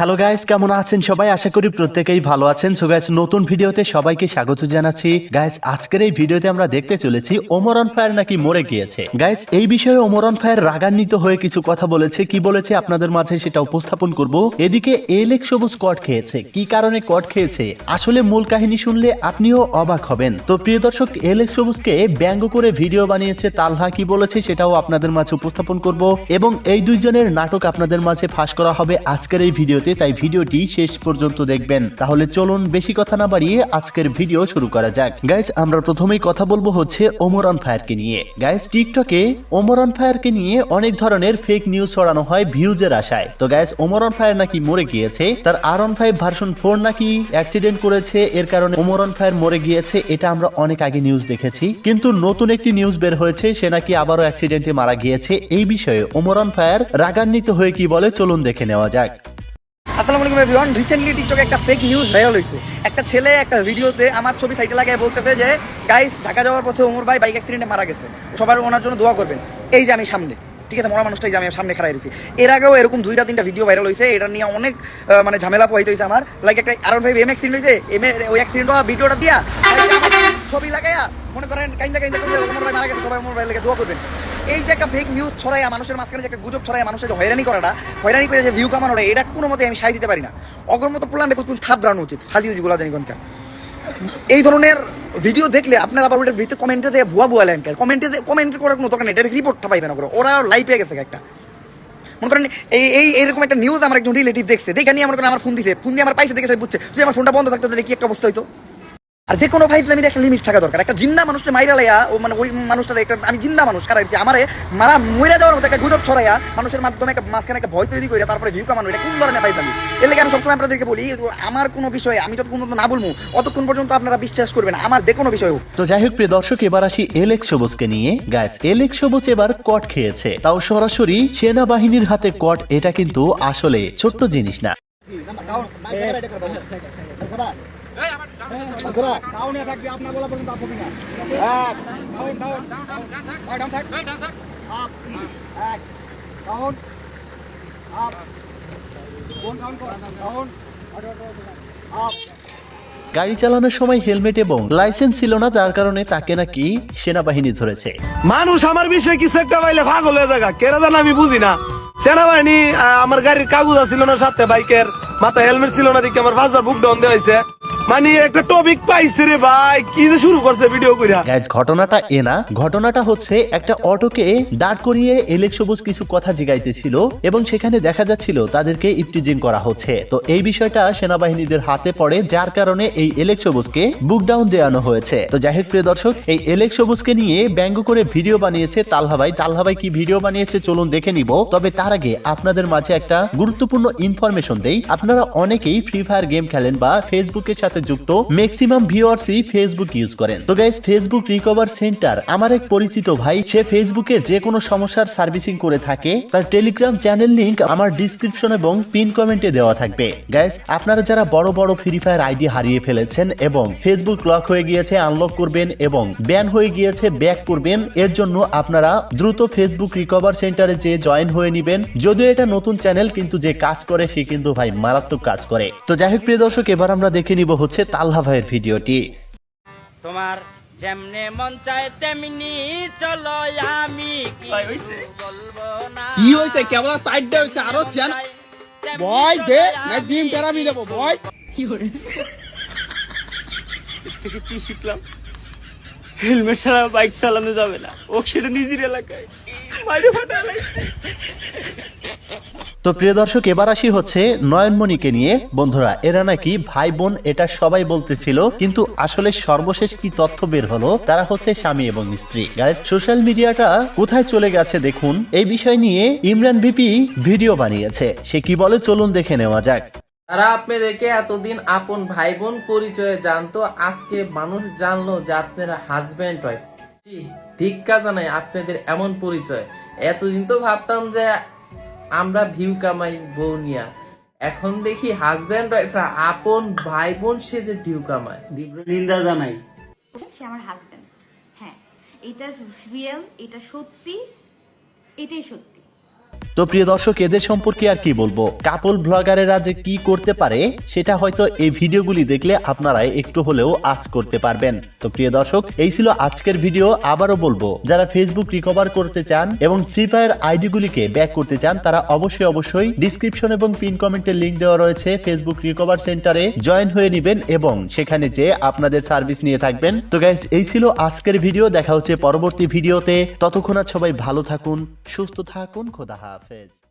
Hello guys কেমন আছেন সবাই? আশা করি প্রত্যেকেই ভালো আছেন। সো গাইস নতুন ভিডিওতে সবাইকে স্বাগত জানাচ্ছি। গাইস আজকের এই ভিডিওতে আমরা দেখতে চলেছি ওমরন ফায়ার নাকি মরে গিয়েছে। গাইস এই বিষয়ে ওমরন ফায়ার রাগান্বিত হয়ে কিছু কথা বলেছে। কি বলেছে আপনাদের মাঝে সেটা উপস্থাপন করব। এদিকে এলেক সবুজ কট খেয়েছে। কি কারণে কট খেয়েছে? আসলে মূল কাহিনী শুনলে আপনিও অবাক হবেন। তো প্রিয় দর্শক এলেক সবুজকে ব্যঙ্গ করে ভিডিও বানিয়েছে তালহা। কি বলেছে সেটাও আপনাদের মাঝে উপস্থাপন করব। এবং এই দুইজনের নাটক আপনাদের মাঝে ফাঁস করা হবে আজকের এই ভিডিওতে। তাই ভিডিওটি শেষ পর্যন্ত দেখবেন। তাহলে চলুন বেশি কথা না বাড়িয়ে আজকের ভিডিও শুরু করা যাক। গাইস আমরা প্রথমেই কথা বলব হচ্ছে ওমরন ফায়ারকে নিয়ে। গাইস টিকটকে ওমরন ফায়ারকে নিয়ে অনেক ধরনের ফেক নিউজ ছড়ানো হয় ভিউজের আশায়। তো গাইস ওমরন ফায়ার নাকি মরে গিয়েছে? তার R one five version four নাকি অ্যাক্সিডেন্ট করেছে? এর কারণে ওমরন ফায়ার মরে গিয়েছে, এটা আমরা অনেক আগে নিউজ দেখেছি। কিন্তু নতুন একটি নিউজ বের হয়েছে, সে নাকি আবারও অ্যাক্সিডেন্টে মারা গিয়েছে। এই বিষয়ে ওমরন ফায়ার রাগান্বিত হয়ে কি বলে, চলুন দেখে নেওয়া যাক। আসসালামু আলাইকুম এভরিওয়ান রিসেন্টলি টিকটকে একটা ফেক নিউজ ভাইরাল হয়েছে একটা ছেলে একটা ভিডিওতে আমার ছবি সাইটে লাগায় বলতেছে যে গাইস ঢাকা যাওয়ার পথে ওমর ভাই বাইক অ্যাক্সিডেন্টে মারা গেছে। সবার ওনার জন্য দোয়া করবেন। এই যে আমি সামনে, ঠিক আছে, মরা মানুষটাই যে আমি সামনে খাড়াই রয়েছি এর আগেও এরকম দুইটা তিনটা ভিডিও ভাইরাল হয়েছে এটা নিয়ে অনেক মানে ঝামেলা পোহাইতে হয়েছে আমার। লাইক একটা আর ভাই এম অ্যাক্সিডেন্ট হয়েছে এম ওই অ্যাক্সিডেন্ট হওয়া ভিডিওটা দিয়া, ছবি লাগাইয়া মনে করেন, কাইন্দা কাইন্দা কাইন্দা ওমর ভাই মারা গেছে, সবাই ওমর ভাই লেগে দোয়া করবেন। এই যে একটা ফেক নিউজ ছড়াইয়া মানুষের মাঝখানে যে একটা গুজব ছড়াইয়া মানুষের যে হয়রানি করাটা, হয়রানি করে যে ভিউ কামানোটা, এটা কোনো মতে আমি সাই দিতে পারি না। অগর মতো প্লান্টে কোন থাপড়ানো উচিত। ফাজিল যেগুলো জানি কোনটা এই ধরনের ভিডিও দেখলে আপনার আবার ওটা ভিতরে কমেন্টে দিয়ে ভুয়া ভুয়া ল্যান্ড কমেন্টে কমেন্ট করার কোনো দরকার নেই। এটা রিপোর্টটা পাইবে না করে ওরা লাইভ পেয়ে গেছে একটা। মনে করেন, এই এই এরকম একটা নিউজ আমার একজন রিলেটিভ দেখছে। দেখে নিয়ে মনে করেন আমার ফোন দিছে। ফোন দিয়ে আমার পাইছে দেখে সে বুঝছে। যদি আমার ফোনটা বন্ধ থাকতো তাহলে কি একটা অবস্থা হইতো। আর যে কোনো ভাই ফ্যামিলির একটা লিমিট থাকা দরকার একটা জিন্দা মানুষকে মাইরা লাইয়া ও মানে ওই মানুষটার একটা আমি জিন্দা মানুষ কারা আমারে মারা মরে যাওয়ার মতো একটা গুজব ছড়াইয়া মানুষের মাধ্যমে একটা মাঝখানে একটা ভয় তৈরি করে তারপরে ভিউ কামানো এটা কোন ধরনের ভাই ফ্যামিলি এর লাগে আমি সবসময় আপনাদেরকে বলি আমার কোনো বিষয়ে আমি যতক্ষণ না বলব অতক্ষণ পর্যন্ত আপনারা বিশ্বাস করবেন আমার যে কোনো বিষয় হোক তো যাই হোক প্রিয় দর্শক এবার আসি এলেক সবুজকে নিয়ে গাইস এলেক সবুজ এবার কট খেয়েছে তাও সরাসরি সেনাবাহিনীর হাতে কট এটা কিন্তু আসলে ছোট্ট জিনিস না গাড়ি চালানোর সময় হেলমেট এবং লাইসেন্স ছিল না যার কারণে তাকে নাকি সেনাবাহিনী ধরেছে। মানুষ আমার বিষয়ে কিছু একটা পাইলে পাগল হয়ে যাগা কেরা জানা আমি বুঝি না। সেনাবাহিনী আহ, আমার গাড়ির কাগজ ছিল না সাথে বাইকের। মাথা হেলমেট ছিল না দিকে আমার ফার্স্ট বুক ডাউন দেওয়া হয়েছে মানে একটা টপিক পাইছে রে ভাই, কি যে শুরু করছে ভিডিও গাইজ ঘটনাটা এ না। ঘটনাটা হচ্ছে একটা অটোকে দাঁড় করিয়ে এলেক সবুজ কিছু কথা জিগাইতেছিল এবং সেখানে দেখা যাচ্ছিল তাদেরকে ইপটিজিং করা হচ্ছে। তো এই বিষয়টা সেনাবাহিনীদের হাতে পড়ে, যার কারণে এই এলেক সবুজকে বুক ডাউন দেওয়ানো হয়েছে। তো যাই হোক, প্রিয় দর্শক, এই এলেক সবুজকে নিয়ে ব্যঙ্গ করে ভিডিও বানিয়েছে তালহাবাই তালহাবাই কি ভিডিও বানিয়েছে চলুন দেখে নিব। তবে তার আগে আপনাদের মাঝে একটা গুরুত্বপূর্ণ ইনফরমেশন দেই। আপনারা অনেকেই ফ্রি ফায়ার গেম খেলেন বা ফেসবুকের সাথে যুক্ত ম্যাক্সিমাম ভিউয়ার্সই ফেসবুক ইউজ করেন। তো গাইস ফেসবুক রিকভার সেন্টার আমার এক পরিচিত ভাই, সে ফেসবুকের যে কোনো সমস্যার সার্ভিসিং করে থাকে। তার টেলিগ্রাম চ্যানেল লিংক আমার ডিসক্রিপশন এবং পিন কমেন্টে দেওয়া থাকবে। গাইস আপনারা যারা বড় বড় ফ্রি ফায়ার আইডি হারিয়ে ফেলেছেন এবং ফেসবুক লক হয়ে গিয়েছে আনলক করবেন এবং ব্যান হয়ে গিয়েছে ব্যাক করবেন, এর জন্য আপনারা দ্রুত ফেসবুক রিকভার সেন্টারে যে জয়েন হয়ে নেবেন। যদিও এটা নতুন চ্যানেল কিন্তু যে কাজ করে, সে কিন্তু ভাই মারাত্মক কাজ করে। তো যাই হোক, প্রিয় দর্শক, এবার আমরা দেখে নিব হচ্ছে তাল্লা ভাইয়ের ভিডিওটি। তোমার যেমনে মন চায় তেমনি চলো আমি কি হয়েছে কেবল সাইড হয়েছে আরও সিয়ান বয় দে না ডিম পেরাবি দেবো বয়। থেকে কি শিখলাম? হেলমেট ছাড়া বাইক চালানো যাবে না। ও সেটা নিজের এলাকায়। ফাটা লাগছে তো প্রিয় দর্শক, এবার আসি হচ্ছে নয়নমণিকে নিয়ে। বন্ধুরা, এরা নাকি ভাই বোন, এটা সবাই বলতেছিল, কিন্তু আসলে সর্বশেষ কি তথ্য বের হলো, তারা হচ্ছে স্বামী এবং স্ত্রী। গাইস সোশ্যাল মিডিয়াটা কোথায় চলে গেছে দেখুন, এই বিষয় নিয়ে ইমরান ভিপি ভিডিও বানিয়েছে। সে কি বলে চলুন দেখে নেওয়া যাক। তারা আপনাদেরকে এতদিন আপন ভাই বোন পরিচয়ে জানতো, আজকে মানুষ জানলো যে আপনারা হাজবেন্ড ওয়াইফ ধিক্কা জানাই আপনাদের এমন পরিচয়। এতদিন তো ভাবতাম যে আমরা ভিউ কামাই বউ নিয়া। এখন দেখি হাজবেন্ড ওয়াইফরা আপন ভাই বোন সে যে ভিউ কামায়। নিন্দা জানাই। সে আমার হাজবেন্ড হ্যাঁ এটা রিয়েল এটা সত্যি এটাই সত্যি। তো প্রিয় দর্শক, এদের সম্পর্কে আর কি বলব? কাপল ব্লগারেরা যে কি করতে পারে, সেটা হয়তো এই ভিডিওগুলি দেখলে আপনারা একটু হলেও আজ করতে পারবেন। তো প্রিয় দর্শক, এই ছিল আজকের ভিডিও। আবারও বলব, যারা ফেসবুক রিকভার করতে চান এবং ফ্রি ফায়ার আইডিগুলিকে ব্যাক করতে চান, তারা অবশ্যই অবশ্যই ডিসক্রিপশন এবং পিন কমেন্টের লিংক দেওয়া রয়েছে ফেসবুক রিকভার সেন্টারে জয়েন হয়ে নেবেন এবং সেখানে যে আপনাদের সার্ভিস নিয়ে থাকবেন। তো গাইজ এই ছিল আজকের ভিডিও। দেখা হচ্ছে পরবর্তী ভিডিওতে। ততক্ষণ আর সবাই ভালো থাকুন, সুস্থ থাকুন, খোদা outfits